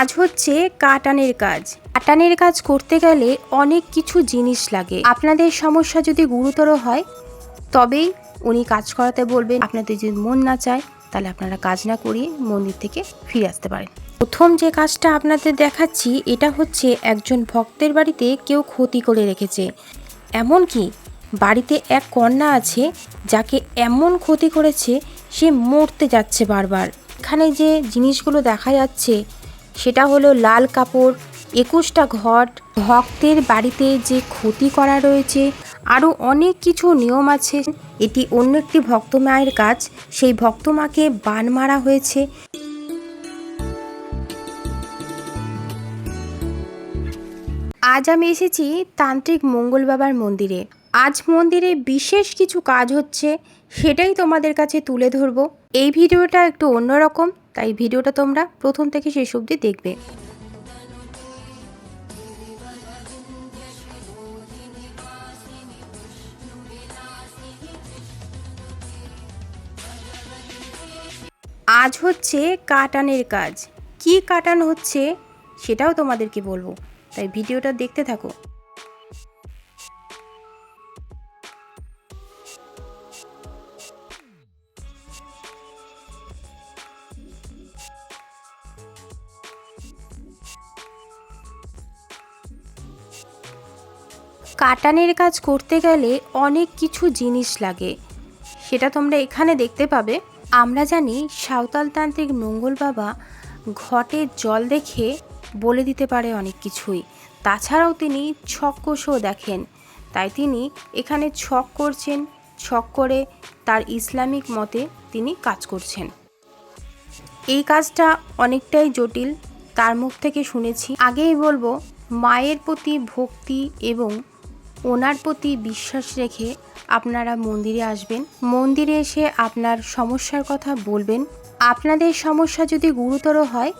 আজ হচ্ছে কাটানের কাজ। কাটানের কাজ করতে গেলে অনেক কিছু জিনিস লাগে। আপনাদের সমস্যা যদি গুরুতর হয়, তবেই উনি কাজ করাতে বলবেন। আপনাদের যদি মন না চায়, তাহলে আপনারা কাজ না করিয়ে মন্দির থেকে ফিরে আসতে পারেন। প্রথম যে কাজটা আপনাদের দেখাচ্ছি, এটা হচ্ছে একজন ভক্তের বাড়িতে কেউ ক্ষতি করে রেখেছে। এমনকি বাড়িতে এক কন্যা আছে, যাকে এমন ক্ষতি করেছে, সে মরতে যাচ্ছে বারবার। এখানে যে জিনিসগুলো দেখা যাচ্ছে সেটা হলো লাল কাপড়, একুশটা ঘট, ভক্তের বাড়িতে যে ক্ষতি করা রয়েছে আরও অনেক কিছু নিয়ম আছে। এটি অন্য একটি ভক্ত মায়ের কাজ, সেই ভক্ত মাকে বান মারা হয়েছে। আজ আমি এসেছি তান্ত্রিক মঙ্গল বাবার মন্দিরে। আজ মন্দিরে বিশেষ কিছু কাজ হচ্ছে, সেটাই তোমাদের কাছে তুলে ধরবো। এই ভিডিওটা একটু অন্যরকম। তাই ভিডিওটা তোমরা প্রথম থেকে শেষ অবধি দেখবে। আজ হচ্ছে কাটানের কাজ। কি কাটান হচ্ছে সেটাও তোমাদেরকে বলব। তাই ভিডিওটা দেখতে থাকো। কাটানের কাজ করতে গেলে অনেক কিছু জিনিস লাগে। সেটা তোমরা এখানে দেখতে পাবে। আমরা জানি সাঁওতাল তান্ত্রিক মঙ্গল বাবা ঘটের জল দেখে বলে দিতে পারে অনেক কিছুই। তাছাড়াও তিনি ছক কষেও দেখেন। তাই তিনি এখানে ছক করছেন, ছক করে তার ইসলামিক মতে তিনি কাজ করছেন। এই কাজটা অনেকটাই জটিল, তার মুখ থেকে শুনেছি। আগেই বলব, মায়ের প্রতি ভক্তি এবং ওনার প্রতি বিশ্বাস রেখে আপনারা মন্দিরে আসবেন। মন্দিরে এসে আপনার সমস্যার কথা বলবেন। আপনাদের সমস্যা যদি গুরুতর হয়,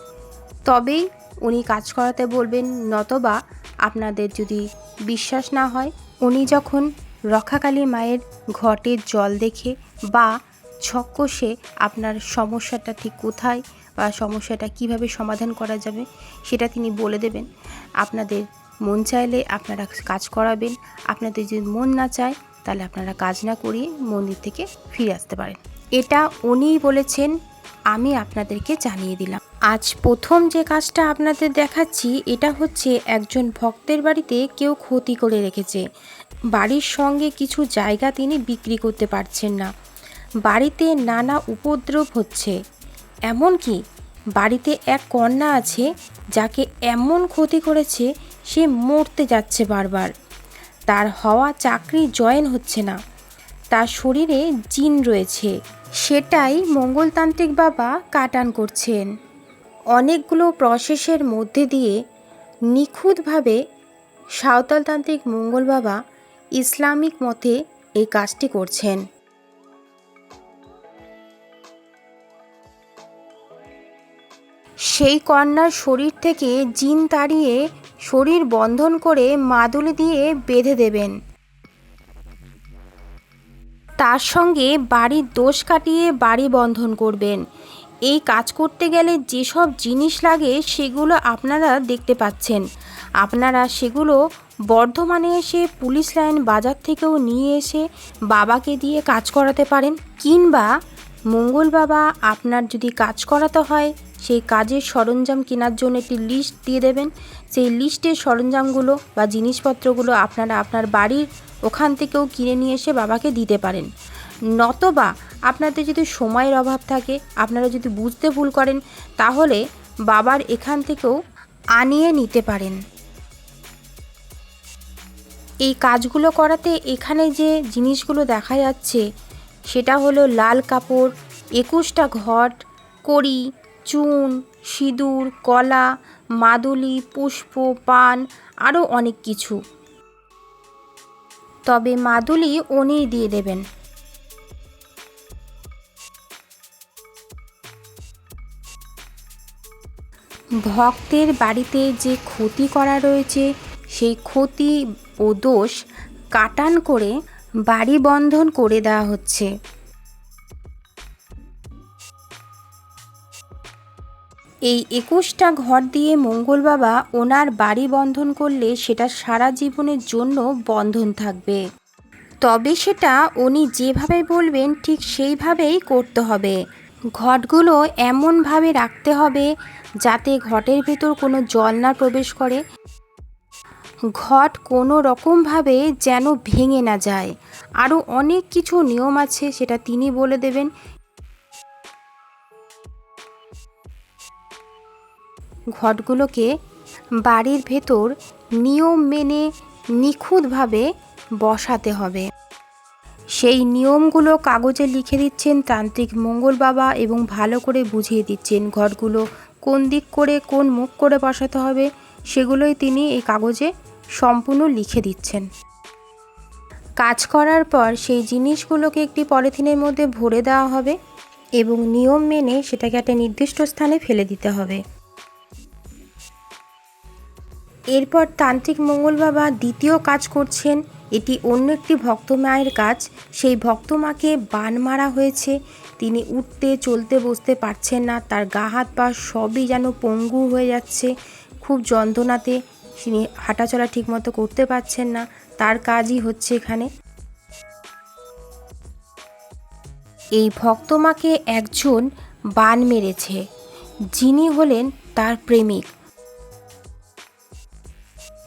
তবেই উনি কাজ করাতে বলবেন। নতবা আপনাদের যদি বিশ্বাস না হয়, উনি যখন রক্ষাকালী মায়ের ঘটের জল দেখে বা ছক কষে আপনার সমস্যাটা ঠিক কোথায় বা সমস্যাটা কীভাবে সমাধান করা যাবে, সেটা তিনি বলে দেবেন। আপনাদের মন চাইলে আপনারা কাজ করাবেন। আপনাদের যদি মন না চায়, তাহলে আপনারা কাজ না করিয়ে মন্দির থেকে ফিরে আসতে পারেন। এটা উনিই বলেছেন, আমি আপনাদেরকে জানিয়ে দিলাম। আজ প্রথম যে কাজটা আপনাদের দেখাচ্ছি, এটা হচ্ছে একজন ভক্তের বাড়িতে কেউ ক্ষতি করে রেখেছে। বাড়ির সঙ্গে কিছু জায়গা তিনি বিক্রি করতে পারছেন না। বাড়িতে নানা উপদ্রব হচ্ছে। এমনকি বাড়িতে এক কন্যা আছে, যাকে এমন ক্ষতি করেছে সে মরতে যাচ্ছে বারবার। তার হওয়া চাকরি জয়েন হচ্ছে না। তার শরীরে জিন রয়েছে। সেটাই মঙ্গলতান্ত্রিক বাবা কাটান করছেন। অনেকগুলো প্রসেসের মধ্যে দিয়ে নিখুঁতভাবে সাঁওতালতান্ত্রিক মঙ্গল বাবা ইসলামিক মতে এই কাজটি করছেন। সেই কন্যার শরীর থেকে জিন তাড়িয়ে শরীর বন্ধন করে মাদুল দিয়ে বেঁধে দেবেন। তার সঙ্গে বাড়ির দোষ কাটিয়ে বাড়ি বন্ধন করবেন। এই কাজ করতে গেলে যেসব জিনিস লাগে সেগুলো আপনারা দেখতে পাচ্ছেন। আপনারা সেগুলো বর্ধমানে এসে পুলিশ লাইন বাজার থেকেও নিয়ে এসে বাবাকে দিয়ে কাজ করাতে পারেন, কিংবা মঙ্গল বাবা আপনার যদি কাজ করাতে হয় সেই কাজের সরঞ্জাম কেনার জন্য একটি লিস্ট দিয়ে দেবেন। সেই লিস্টের সরঞ্জামগুলো বা জিনিসপত্রগুলো আপনারা আপনার বাড়ির ওখান থেকেও কিনে নিয়ে এসে বাবাকে দিতে পারেন। নতবা আপনাদের যদি সময়ের অভাব থাকে, আপনারা যদি বুঝতে ভুল করেন, তাহলে বাবার এখান থেকেও আনিয়ে নিতে পারেন। এই কাজগুলো করাতে এখানে যে জিনিসগুলো দেখা যাচ্ছে, সেটা হলো লাল কাপড়, একুশটা ঘট, কড়ি চুন, সিঁদুর, কলা, মাদুলি, পুষ্প, পান আরও অনেক কিছু। তবে মাদুলি উনিই দিয়ে দেবেন। ভক্তের বাড়িতে যে ক্ষতি করা রয়েছে, সেই ক্ষতি ও দোষ কাটান করে বাড়ি বন্ধন করে দেওয়া হচ্ছে। এই একুশটা ঘর দিয়ে মঙ্গল বাবা ওনার বাড়ি বন্ধন করলে সেটা সারা জীবনের জন্য বন্ধন থাকবে। তবে সেটা উনি যেভাবে বলবেন ঠিক সেইভাবেই করতে হবে। ঘটগুলো এমনভাবে রাখতে হবে যাতে ঘটের ভেতর কোনো জল না প্রবেশ করে। ঘট কোনো রকমভাবে যেন ভেঙে না যায়। আরও অনেক কিছু নিয়ম আছে সেটা তিনি বলে দেবেন। ঘটগুলোকে বাড়ির ভেতর নিয়ম মেনে নিখুঁতভাবে বসাতে হবে। সেই নিয়মগুলো কাগজে লিখে দিচ্ছেন তান্ত্রিক মঙ্গল বাবা এবং ভালো করে বুঝিয়ে দিচ্ছেন ঘটগুলো কোন দিক করে, কোন মুখ করে বসাতে হবে, সেগুলোই তিনি এই কাগজে সম্পূর্ণ লিখে দিচ্ছেন। কাজ করার পর সেই জিনিসগুলোকে একটি পলিথিনের মধ্যে ভরে দেওয়া হবে এবং নিয়ম মেনে সেটাকে একটা নির্দিষ্ট স্থানে ফেলে দিতে হবে। এরপর তান্ত্রিক মঙ্গল বাবা দ্বিতীয় কাজ করছেন। এটি অন্য একটি ভক্ত মায়ের কাজ। সেই ভক্ত মাকে বান মারা হয়েছে। তিনি উঠতে, চলতে বসতে পারছেন না। তার গা, হাত, পা সবই যেন পঙ্গু হয়ে যাচ্ছে। খুব যন্ত্রণাতে তিনি হাঁটাচলা ঠিকমতো করতে পারছেন না। তার কাজই হচ্ছে এখানে। এই ভক্তমাকে একজন বান মেরেছে। যিনি হলেন তার প্রেমিক।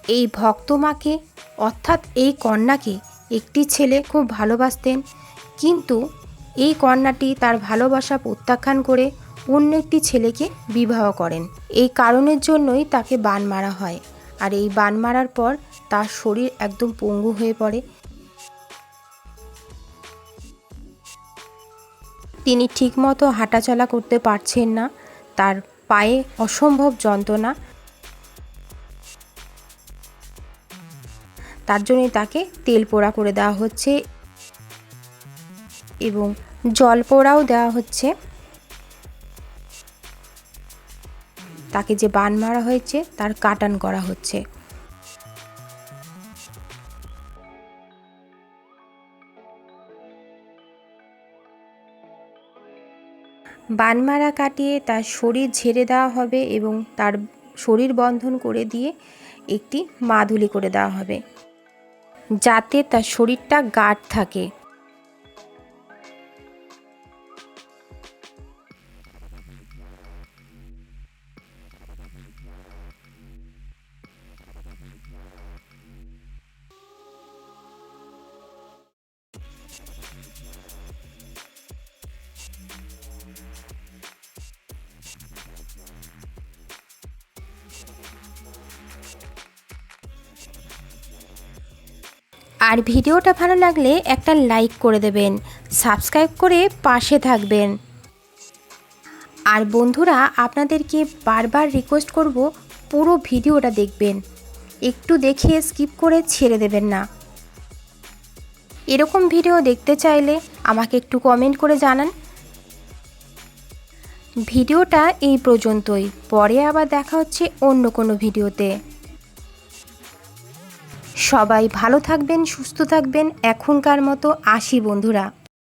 এই ভক্তমাকে অর্থাৎ এই কন্যাকে একটি ছেলে খুব ভালোবাসতেন। কিন্তু এই কন্যাটি তার ভালোবাসা প্রত্যাখ্যান করে অন্য একটি ছেলেকে বিবাহ করেন। এই কারণের জন্যই তাকে বান মারা হয়। আর এই বান মারার পর তার শরীর একদম পঙ্গু হয়ে পড়ে। তিনি ঠিকমতো হাঁটাচলা করতে পারছেন না। তার পায়ে অসম্ভব যন্ত্রণা। তার জন্যই তাকে তেল পোড়া করে দেওয়া হচ্ছে এবং জল পোড়াও দেওয়া হচ্ছে। তাকে যে বান মারা হয়েছে, তার কাটান করা হচ্ছে। বানমারা কাটিয়ে তার শরীর ঝেড়ে দেওয়া হবে এবং তার শরীর বন্ধন করে দিয়ে একটি মাদুলি করে দেওয়া হবে। যাতে তার শরীরটা গাঢ় থাকে। আর ভিডিওটা ভালো লাগলে একটা লাইক করে দেবেন, সাবস্ক্রাইব করে পাশে থাকবেন। আর বন্ধুরা, আপনাদেরকে বারবার রিকোয়েস্ট করব পুরো ভিডিওটা দেখবেন, একটু দেখে স্কিপ করে ছেড়ে দেবেন না। এরকম ভিডিও দেখতে চাইলে আমাকে একটু কমেন্ট করে জানান। ভিডিওটা এই পর্যন্তই, পরে আবার দেখা হচ্ছে অন্য কোনো ভিডিওতে। সবাই ভালো থাকবেন সুস্থ থাকবেন। এখনকার মতো আসি বন্ধুরা।